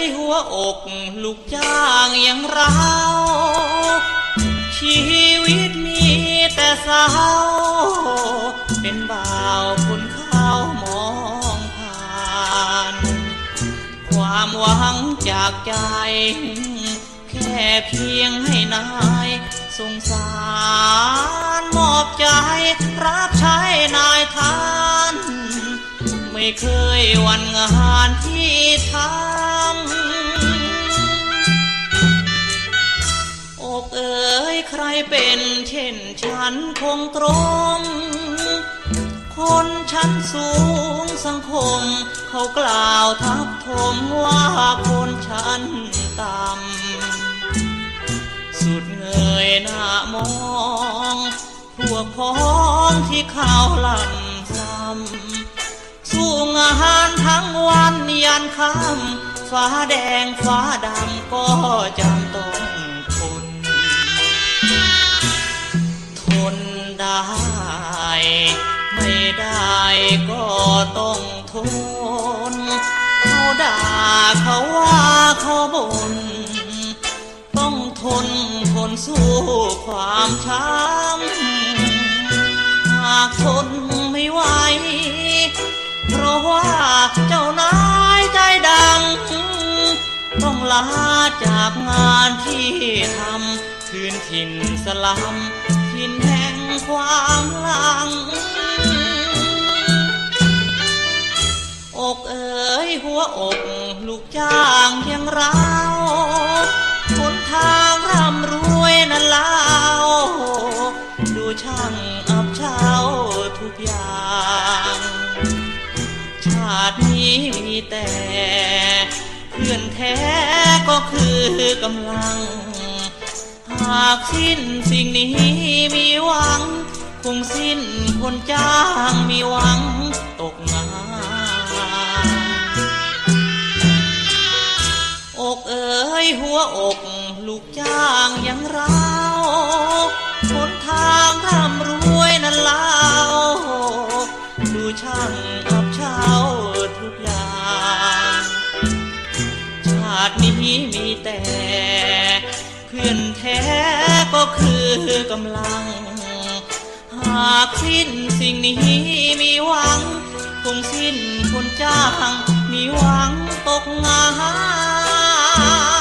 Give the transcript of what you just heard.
ยหัวอกลูกจ้างอย่างเรา ชีวิตมีแต่เศร้า เป็นบ่าวคนข้าวมองผ่าน ความหวังจากใจ แค่เพียงให้นายสงสารมอบใจรับใช้นายทาน ไม่เคยวันงานที่ทำ เป็นเช่นฉันคงตรง คนชั้นสูงสังคม เขากล่าวทับทมว่าคนชั้นต่ำ สุดเงยหน้ามองพวกพ้องที่ข่าวลำซ้ำสู้งานทั้งวันยันค่ำฟ้าแดงฟ้าดำก็จำต้อง ได้ ไม่ได้ก็ต้องทน เขาด่าเขาว่าเขาบ่นต้องทนทนสู้ความช้ำหากทนไม่ไหว เพราะว่าเจ้านายใจดำต้องลาจากงานที่ทำคืนถิ่นสลัม ถิ่นแห่งความหลัง อกเอ๋ยหัวอกลูกจ้างย่างเราหนทางร่ำรวยนั้นเล่าดูช่างอับเช้าทุกอย่าง ชาตินี้มีแต่ เพื่อนแท้ก็คือกำลังากสิ้นสิ่งนี้มีหวัง คงสิ้นคนจ้างมีหวังตกงานอกเอ๋ยหัวอกลูกจ้างย่างเราวหนทางร่ำรวยนั้นเล่าดูช่างอับเช้าทุกอย่าง ชาตินี้มีแต่ แท้ก็คือกำลัง หากสิ้นสิ่งนี้มีหวัง คงสิ้นคนจ้าง มีหวังตกงาน